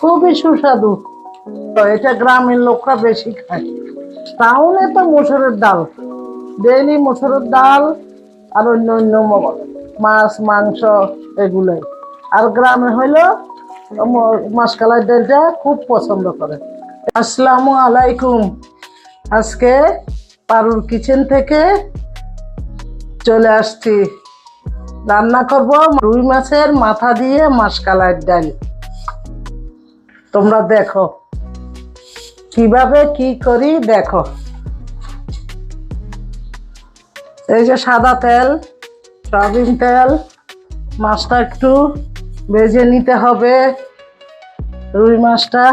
খুবই সুস্বাদু। তো এটা গ্রামের লোকরা বেশি খায়। টাউনে তো মসুরের ডাল। ডেইলি মসুরের ডাল আর অন্য অন্য মাছ, মাংস এগুলোই। আর গ্রামে হইল ম- মাসকালাই ডালটা খুব পছন্দ করে। আসসালামু আলাইকুম। আজকে পারুর কিচেন থেকে চলে আসছি। রান্না করব, রুই মাছের মাথা দিয়ে মাসকালাই ডাল। তোমরা দেখো, কীভাবে কি করি দেখো। এই যে সাদা তেল, সয়াবিন তেল, মাছটা একটু ভেজে নিতে হবে, রুই মাছটা।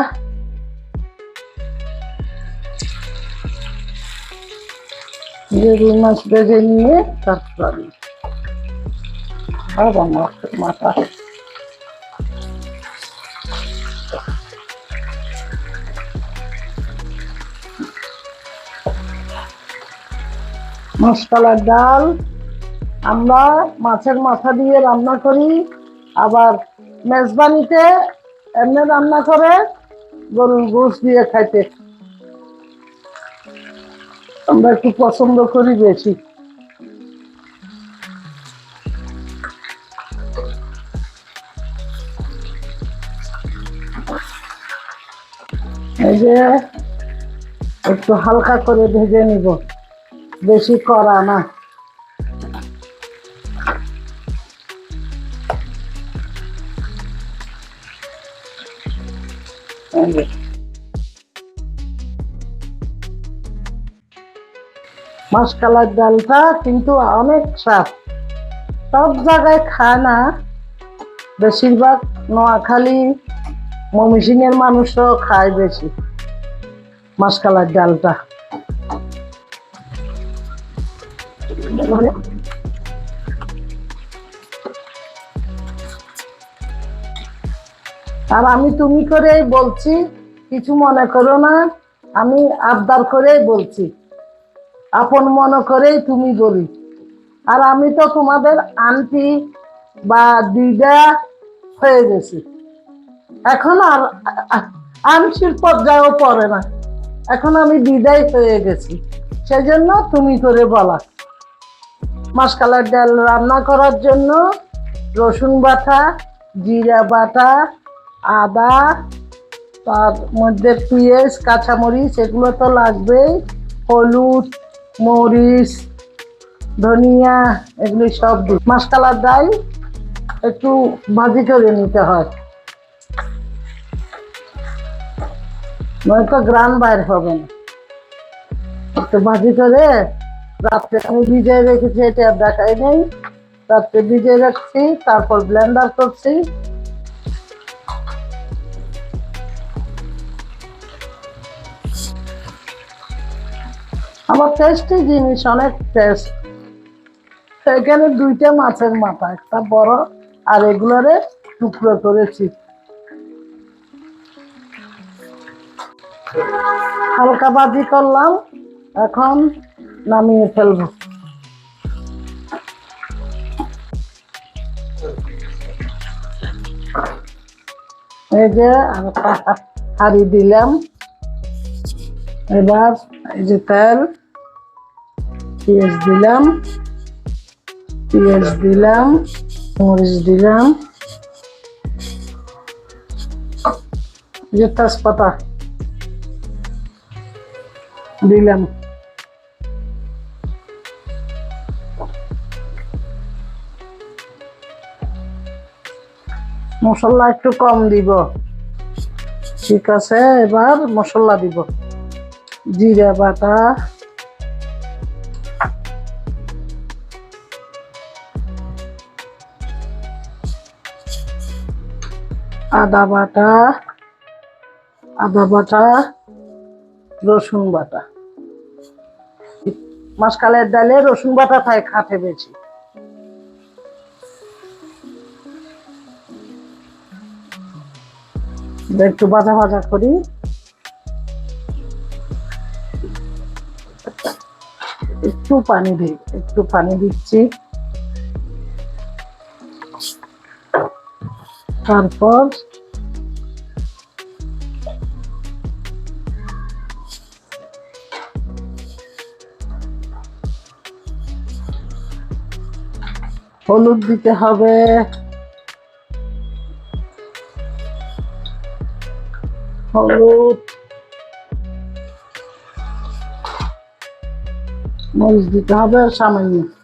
রুই মাছ ভেজে নিয়ে তারপর আবার মাছের মাথা মশলার ডাল আমরা মাছের মাথা দিয়ে রান্না করি। আবার মেজবানিতে এমনি রান্না করে গরুর গোস দিয়ে খাইতে। আমরা একটু পছন্দ করি বেশি। যে একটু হালকা করে ভেজে নিব। বেশি করা না। মাসকালার ডালটা কিন্তু অনেক স্বাদ। সব জায়গায় খায় না। বেশিরভাগ নোয়াখালী ময়মনসিংহের মানুষও খায় বেশি। মাসকালার ডালটা। আর আমি তুমি করেই বলছি, কিছু মনে করো না, আমি আবদার করেই বলছি। আপন মনে করেই তুমি বলি। আর আমি তো তোমাদের আন্টি বা দিদা হয়ে গেছি। এখন আর আংশির পর্যায়েও পড়ে না। এখন আমি বিদায় হয়ে গেছি। সেজন্য তুমি করে বলা। মাসকালার ডাল রান্না করার জন্য রসুন বাটা, জিরা বাটা, আদা, তার মধ্যে পেঁয়াজ, কাঁচামরিচ, এগুলো তো লাগবেই, হলুদ, মরিচ, ধনিয়া, এগুলি সব মাসকালার ডাল একটু ভাজি করে নিতে হয়। নয়তো গ্রান বাইর হবে না। একটু ভাজি করে রাত্রে আমি ভিজিয়ে রেখেছি, এটা আর দেখাই নেই। রাত্রে ভিজিয়ে রাখছি, তারপর ব্লেন্ডার করছি। আমার টেস্টি জিনিস, অনেক টেস্ট এখানে দুইটা মাছের মাথা, একটা বড় আর এগুলোরে টুকরো করেছি হালকা বাজি করলাম, এখন নামিয়ে ফেলব। এই যে হাড়ি দিলাম। এবার এই যে তেল, পেঁয়াজ দিলাম পেঁয়াজ দিলাম, মরিচ দিলাম। যে তেজপাতা। দিলাম। মশলা একটু কম দিব। ঠিক আছে, এবার মশলা দিব। জিরা বাটা। আদা বাটা। আদা বাটা। রসুন বাটা। মাসকালের ডালে রসুন বাটা তাই খাটে বেছি একটু ভাজা ভাজা করি। একটু পানি দিই, একটু পানি দিচ্ছি। তারপর হলুদ দিতে হবে। হলুদ। মরিচ দিতে হবে সামান্য।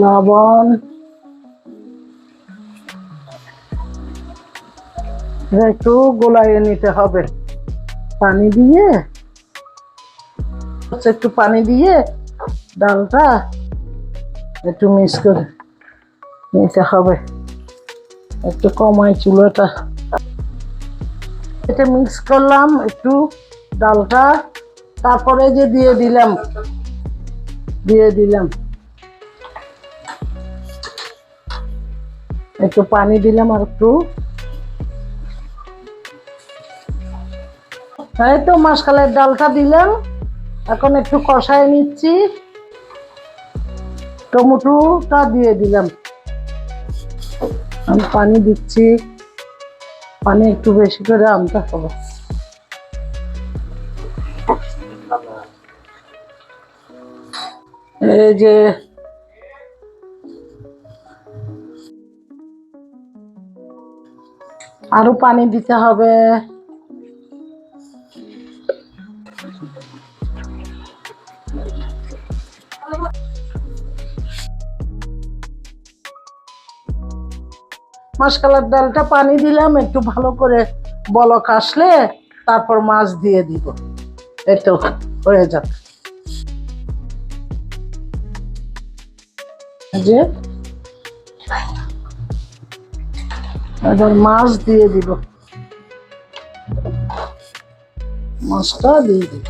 লবণ একটু গোলাইয়ে নিতে হবে। পানি দিয়ে। হচ্ছে একটু পানি দিয়ে ডালটা একটু মিক্স করে নিতে হবে। একটু কমাই চুলাটা। এটা মিক্স করলাম একটু ডালটা। তারপরে যে দিয়ে দিলাম দিয়ে দিলাম। একটু পানি দিলাম আর একটু। এই তো মাসকালের ডালটা দিলাম। এখন একটু কষায় নিচ্ছি। টমেটোটা দিয়ে দিলাম। আমি পানি দিচ্ছি। পানি একটু বেশি করে আনতে হবে এই যে আরও পানি দিতে হবে। মাসকালার ডালটা পানি দিলাম, একটু ভালো করে বলক আসলে তারপর মাছ দিয়ে দিব। তো হয়ে যাক। যে এবার মাছ দিয়ে দিব। মাছটা দিয়ে দিব।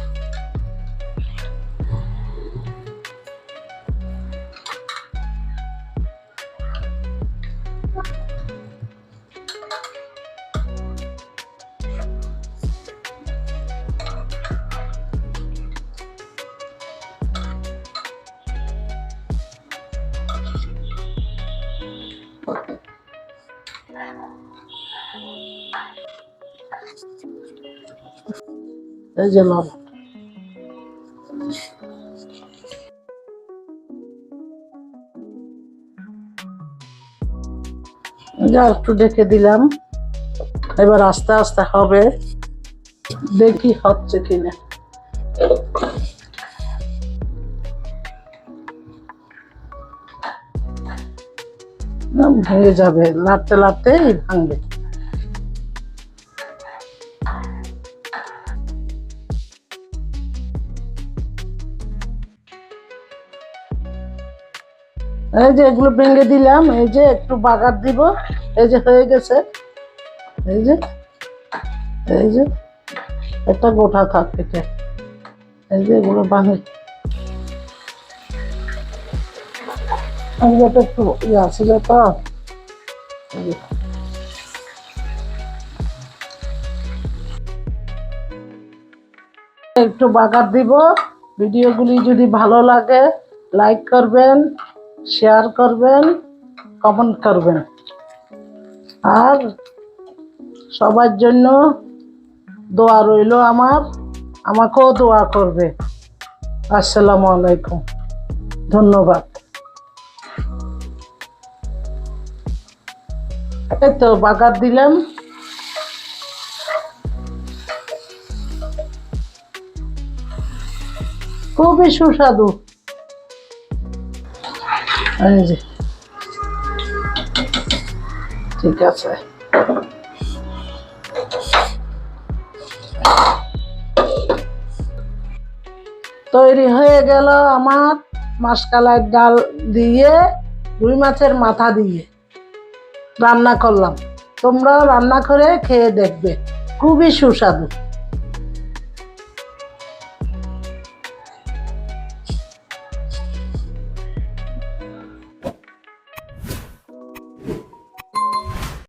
একটু ডেকে দিলাম। এবার আস্তে আস্তে হবে। দেখি হচ্ছে কিনা। ভেঙে যাবে। লাড়তে লাড়তে ভাঙবে। এই যে এগুলো ভেঙে দিলাম, এই যে একটু বাগার দিব, এই যে হয়ে গেছে। এই যে এই যে, একটা গোটা থাক এটা। এই যে এগুলো ভাঙে। একটু ইয়ে ছিল তো। একটু বাগার দিব। ভিডিওগুলি যদি ভালো লাগে, লাইক করবেন। শেয়ার করবেন কমেন্ট করবেন। আর সবার জন্য দোয়া রইল আমার, আমাকেও দোয়া করবে। আসসালামু আলাইকুম। ধন্যবাদ। এই তো বাগার দিলাম। খুবই সুস্বাদু। এই ঠিক আছে। তৈরি হয়ে গেল আমার মাসকালাই ডাল দিয়ে, রুই মাছের মাথা দিয়ে। রান্না করলাম। তোমরা রান্না করে খেয়ে দেখবে। খুবই সুস্বাদু।